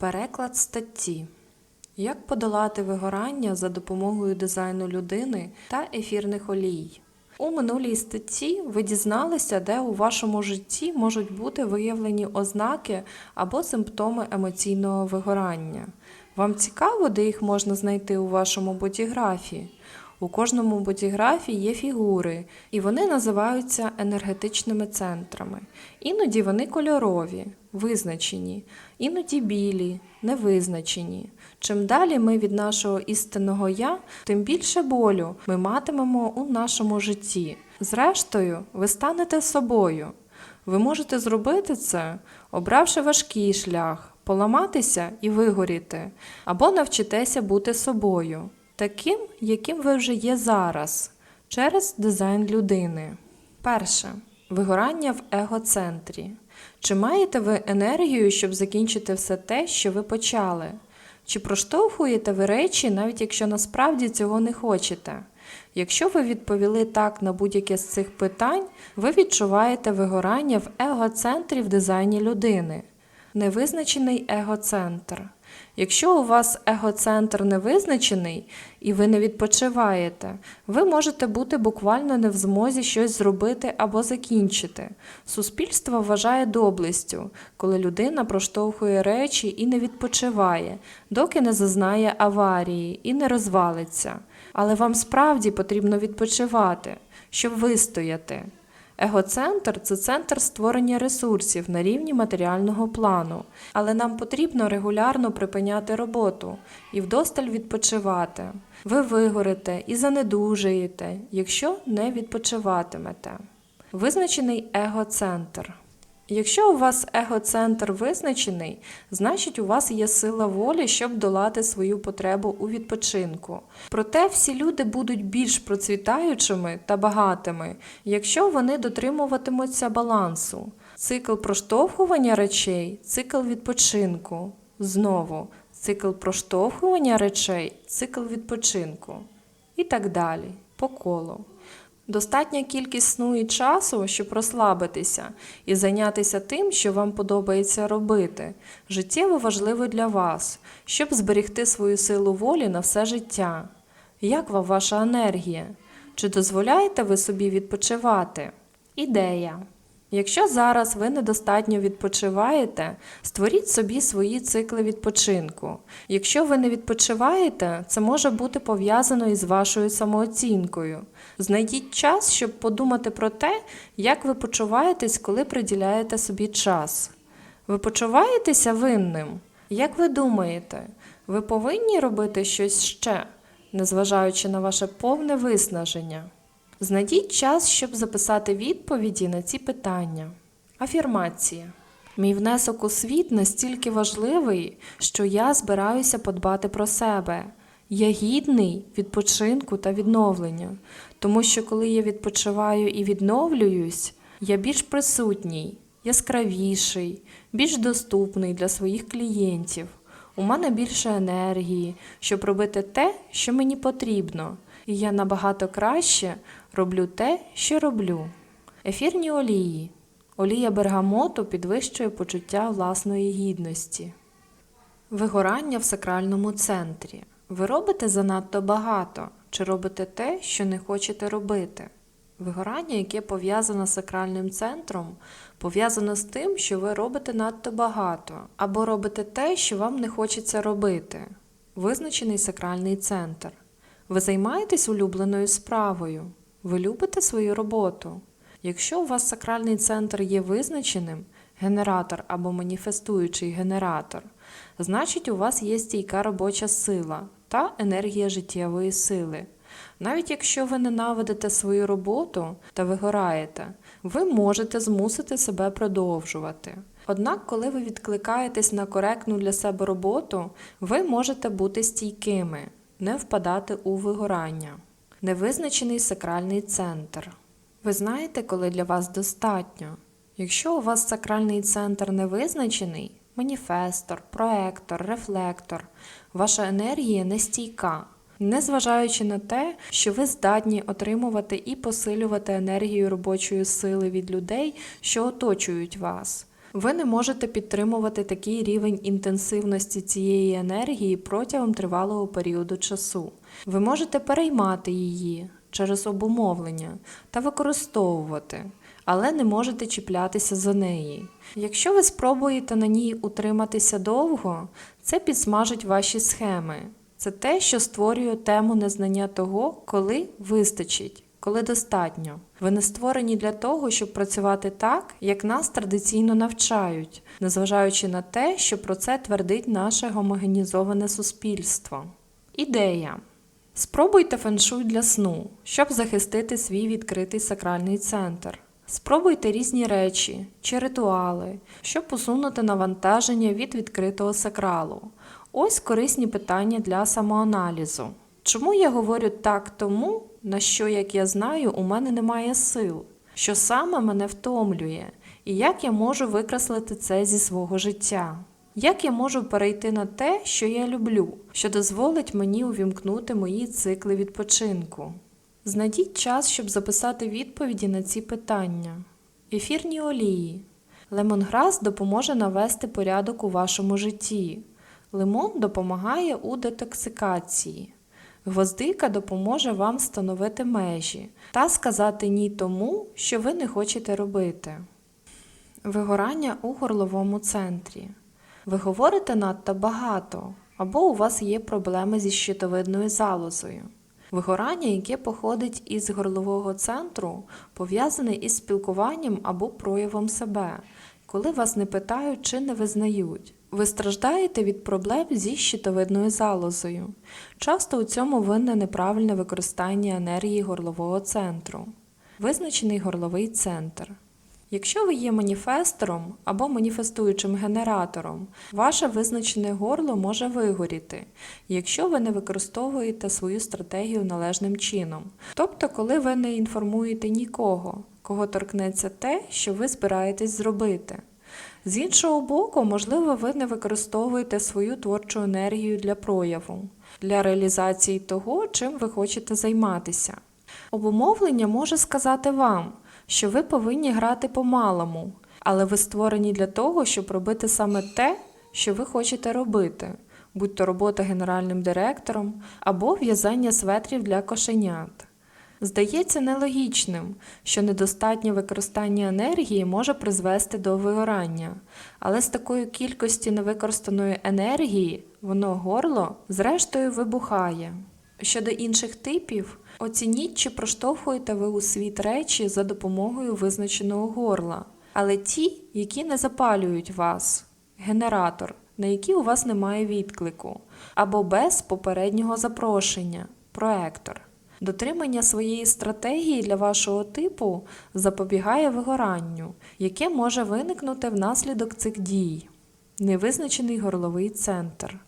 Переклад статті. Як подолати вигорання за допомогою дизайну людини та ефірних олій? У минулій статті ви дізналися, де у вашому житті можуть бути виявлені ознаки або симптоми емоційного вигорання. Вам цікаво, де їх можна знайти у вашому бодіграфі? У кожному бодіграфі є фігури, і вони називаються енергетичними центрами. Іноді вони кольорові, визначені, іноді білі, невизначені. Чим далі ми від нашого істинного я, тим більше болю ми матимемо у нашому житті. Зрештою, ви станете собою. Ви можете зробити це, обравши важкий шлях, поламатися і вигоріти, або навчитеся бути собою, таким, яким ви вже є зараз, через дизайн людини. Перше. Вигорання в егоцентрі. Чи маєте ви енергію, щоб закінчити все те, що ви почали? Чи проштовхуєте ви речі, навіть якщо насправді цього не хочете? Якщо ви відповіли так на будь-яке з цих питань, ви відчуваєте вигорання в егоцентрі в дизайні людини. Невизначений егоцентр. Якщо у вас егоцентр невизначений і ви не відпочиваєте, ви можете бути буквально не в змозі щось зробити або закінчити. Суспільство вважає доблестю, коли людина проштовхує речі і не відпочиває, доки не зазнає аварії і не розвалиться. Але вам справді потрібно відпочивати, щоб вистояти. Егоцентр це центр створення ресурсів на рівні матеріального плану, але нам потрібно регулярно припиняти роботу і вдосталь відпочивати. Ви вигорите і занедужаєте, якщо не відпочиватимете. Визначений егоцентр. Якщо у вас егоцентр визначений, значить у вас є сила волі, щоб долати свою потребу у відпочинку. Проте всі люди будуть більш процвітаючими та багатими, якщо вони дотримуватимуться балансу. Цикл проштовхування речей, цикл відпочинку. Знову цикл проштовхування речей, цикл відпочинку. І так далі, по колу. Достатня кількість сну і часу, щоб розслабитися і зайнятися тим, що вам подобається робити, життєво важливо для вас, щоб зберегти свою силу волі на все життя. Як вам ваша енергія? Чи дозволяєте ви собі відпочивати? Ідея. Якщо зараз ви недостатньо відпочиваєте, створіть собі свої цикли відпочинку. Якщо ви не відпочиваєте, це може бути пов'язано із вашою самооцінкою. Знайдіть час, щоб подумати про те, як ви почуваєтесь, коли приділяєте собі час. Ви почуваєтеся винним? Як ви думаєте, ви повинні робити щось ще, незважаючи на ваше повне виснаження? Знайдіть час, щоб записати відповіді на ці питання. Афірмація. Мій внесок у світ настільки важливий, що я збираюся подбати про себе. Я гідний відпочинку та відновлення, тому що коли я відпочиваю і відновлююсь, я більш присутній, яскравіший, більш доступний для своїх клієнтів. У мене більше енергії, щоб робити те, що мені потрібно, і я набагато краще роблю те, що роблю. Ефірні олії. Олія бергамоту підвищує почуття власної гідності. Вигорання в сакральному центрі. Ви робите занадто багато чи робите те, що не хочете робити. Вигорання, яке пов'язане з сакральним центром, пов'язано з тим, що ви робите надто багато, або робите те, що вам не хочеться робити. Визначений сакральний центр. Ви займаєтесь улюбленою справою. Ви любите свою роботу. Якщо у вас сакральний центр є визначеним, генератор або маніфестуючий генератор, значить у вас є стійка робоча сила та енергія життєвої сили. Навіть якщо ви ненавидите свою роботу та вигораєте, ви можете змусити себе продовжувати. Однак, коли ви відкликаєтесь на коректну для себе роботу, ви можете бути стійкими, не впадати у вигорання. Невизначений сакральний центр. Ви знаєте, коли для вас достатньо. Якщо у вас сакральний центр не визначений, маніфестор, проектор, рефлектор, ваша енергія нестійка, незважаючи на те, що ви здатні отримувати і посилювати енергію робочої сили від людей, що оточують вас. Ви не можете підтримувати такий рівень інтенсивності цієї енергії протягом тривалого періоду часу. Ви можете переймати її через обумовлення та використовувати, але не можете чіплятися за неї. Якщо ви спробуєте на ній утриматися довго, це підсмажить ваші схеми. Це те, що створює тему незнання того, коли вистачить, коли достатньо. Ви не створені для того, щоб працювати так, як нас традиційно навчають, незважаючи на те, що про це твердить наше гомогенізоване суспільство. Ідея. Спробуйте феншуй для сну, щоб захистити свій відкритий сакральний центр. Спробуйте різні речі чи ритуали, щоб усунути навантаження від відкритого сакралу. Ось корисні питання для самоаналізу. Чому я говорю так тому, на що, як я знаю, у мене немає сил? Що саме мене втомлює, і як я можу викреслити це зі свого життя? Як я можу перейти на те, що я люблю, що дозволить мені увімкнути мої цикли відпочинку? Знайдіть час, щоб записати відповіді на ці питання. Ефірні олії. Лемонграс допоможе навести порядок у вашому житті. Лимон допомагає у детоксикації. Гвоздика допоможе вам встановити межі та сказати ні тому, що ви не хочете робити. Вигорання у горловому центрі. Ви говорите надто багато, або у вас є проблеми зі щитовидною залозою. Вигорання, яке походить із горлового центру, пов'язане із спілкуванням або проявом себе, коли вас не питають чи не визнають. Ви страждаєте від проблем зі щитовидною залозою. Часто у цьому винне неправильне використання енергії горлового центру. Визначений горловий центр. Якщо ви є маніфестором або маніфестуючим генератором, ваше визначене горло може вигоріти, якщо ви не використовуєте свою стратегію належним чином. Тобто, коли ви не інформуєте нікого, кого торкнеться те, що ви збираєтесь зробити. З іншого боку, можливо, ви не використовуєте свою творчу енергію для прояву, для реалізації того, чим ви хочете займатися. Обумовлення може сказати вам, що ви повинні грати по-малому, але ви створені для того, щоб робити саме те, що ви хочете робити, будь то робота генеральним директором або в'язання светрів для кошенят. Здається нелогічним, що недостатнє використання енергії може призвести до вигорання, але з такою кількістю невикористаної енергії воно горло зрештою вибухає. Щодо інших типів, оцініть, чи проштовхуєте ви у світ речі за допомогою визначеного горла, але ті, які не запалюють вас, генератор, на які у вас немає відклику, або без попереднього запрошення, проектор. Дотримання своєї стратегії для вашого типу запобігає вигоранню, яке може виникнути внаслідок цих дій. Невизначений горловий центр.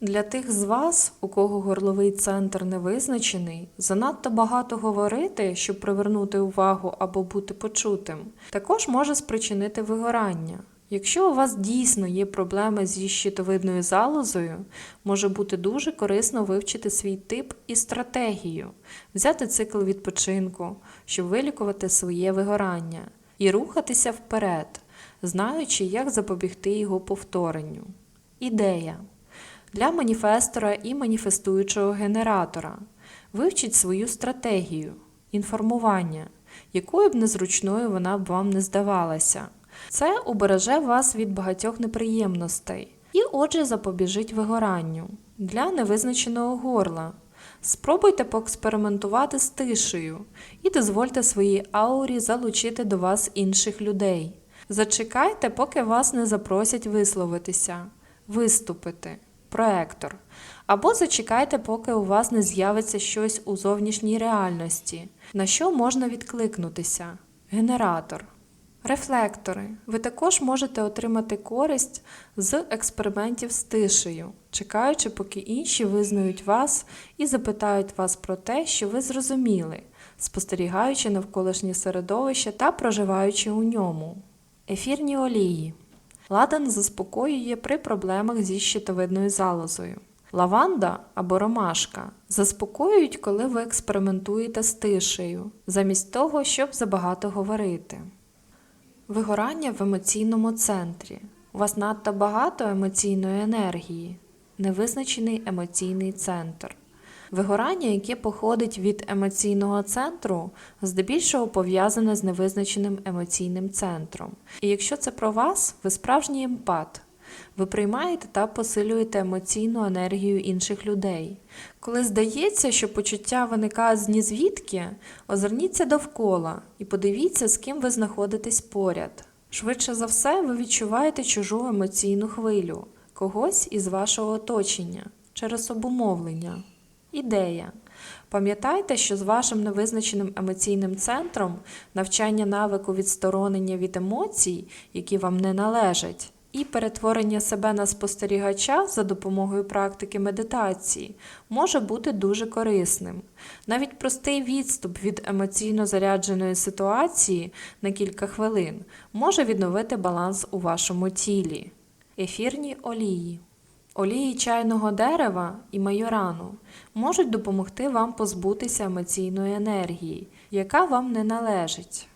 Для тих з вас, у кого горловий центр не визначений, занадто багато говорити, щоб привернути увагу або бути почутим, також може спричинити вигорання. Якщо у вас дійсно є проблеми зі щитовидною залозою, може бути дуже корисно вивчити свій тип і стратегію, взяти цикл відпочинку, щоб вилікувати своє вигорання, і рухатися вперед, знаючи, як запобігти його повторенню. Ідея для маніфестора і маніфестуючого генератора. Вивчіть свою стратегію, інформування, якою б незручною вона б вам не здавалася. Це убереже вас від багатьох неприємностей і, отже, запобіжить вигоранню для невизначеного горла. Спробуйте поекспериментувати з тишею і дозвольте своїй аурі залучити до вас інших людей. Зачекайте, поки вас не запросять висловитися, виступити, проектор. Або зачекайте, поки у вас не з'явиться щось у зовнішній реальності, на що можна відкликнутися. Генератор. Рефлектори. Ви також можете отримати користь з експериментів з тишею, чекаючи, поки інші визнають вас і запитають вас про те, що ви зрозуміли, спостерігаючи навколишнє середовище та проживаючи у ньому. Ефірні олії. Ладан заспокоює при проблемах зі щитовидною залозою. Лаванда або ромашка заспокоюють, коли ви експериментуєте з тишею, замість того, щоб забагато говорити. Вигорання в емоційному центрі. У вас надто багато емоційної енергії, невизначений емоційний центр. Вигорання, яке походить від емоційного центру, здебільшого пов'язане з невизначеним емоційним центром. І якщо це про вас, ви справжній емпат. Ви приймаєте та посилюєте емоційну енергію інших людей. Коли здається, що почуття виникає з нізвідки, озирніться довкола і подивіться, з ким ви знаходитесь поряд. Швидше за все, ви відчуваєте чужу емоційну хвилю, когось із вашого оточення через обумовлення. Ідея. Пам'ятайте, що з вашим невизначеним емоційним центром навчання навику відсторонення від емоцій, які вам не належать, і перетворення себе на спостерігача за допомогою практики медитації може бути дуже корисним. Навіть простий відступ від емоційно зарядженої ситуації на кілька хвилин може відновити баланс у вашому тілі. Ефірні олії. Олії чайного дерева і майорану можуть допомогти вам позбутися емоційної енергії, яка вам не належить.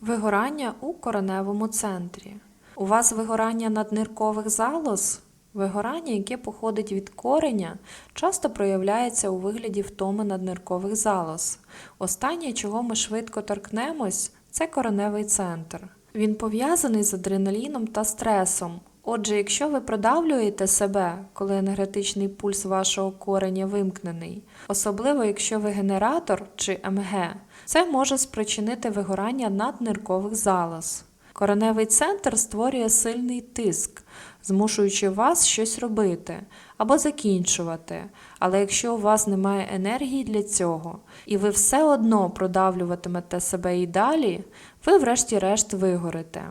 Вигорання у короневому центрі. У вас вигорання надниркових залоз? Вигорання, яке походить від кореня, часто проявляється у вигляді втоми надниркових залоз. Останнє, чого ми швидко торкнемось, це короневий центр. Він пов'язаний з адреналіном та стресом. Отже, якщо ви продавлюєте себе, коли енергетичний пульс вашого кореня вимкнений, особливо якщо ви генератор чи МГ, це може спричинити вигорання надниркових залоз. Кореневий центр створює сильний тиск, змушуючи вас щось робити або закінчувати. Але якщо у вас немає енергії для цього, і ви все одно продавлюватимете себе і далі, ви врешті-решт вигорите.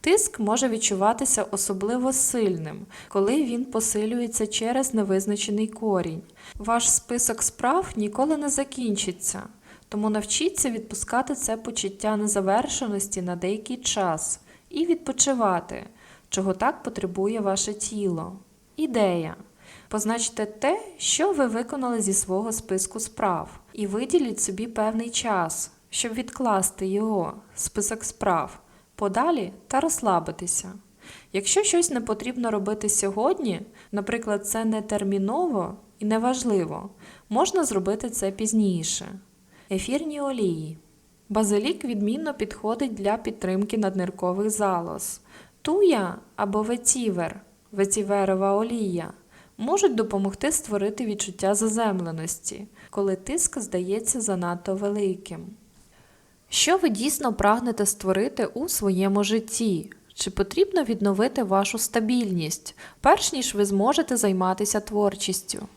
Тиск може відчуватися особливо сильним, коли він посилюється через невизначений корінь. Ваш список справ ніколи не закінчиться, тому навчіться відпускати це почуття незавершеності на деякий час і відпочивати, чого так потребує ваше тіло. Ідея. Позначте те, що ви виконали зі свого списку справ, і виділіть собі певний час, щоб відкласти його, список справ подалі та розслабитися. Якщо щось не потрібно робити сьогодні, наприклад, це не терміново і неважливо, можна зробити це пізніше. Ефірні олії. Базилік відмінно підходить для підтримки надниркових залоз. Туя або ветівер, ветіверова олія, можуть допомогти створити відчуття заземленості, коли тиск здається занадто великим. Що ви дійсно прагнете створити у своєму житті? Чи потрібно відновити вашу стабільність, перш ніж ви зможете займатися творчістю?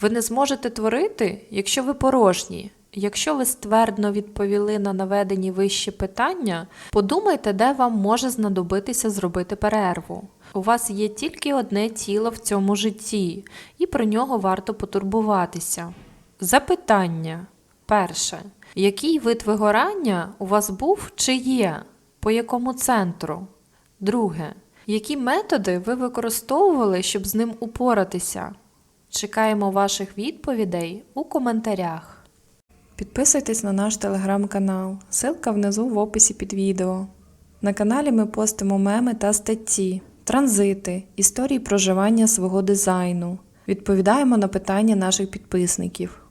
Ви не зможете творити, якщо ви порожні. Якщо ви ствердно відповіли на наведені вищі питання, подумайте, де вам може знадобитися зробити перерву. У вас є тільки одне тіло в цьому житті, і про нього варто потурбуватися. Запитання. Перше. Який вид вигорання у вас був чи є? По якому центру? Друге. Які методи ви використовували, щоб з ним упоратися? Чекаємо ваших відповідей у коментарях. Підписуйтесь на наш телеграм-канал, ссылка внизу в описі під відео. На каналі ми постимо меми та статті, транзити, історії проживання свого дизайну. Відповідаємо на питання наших підписників.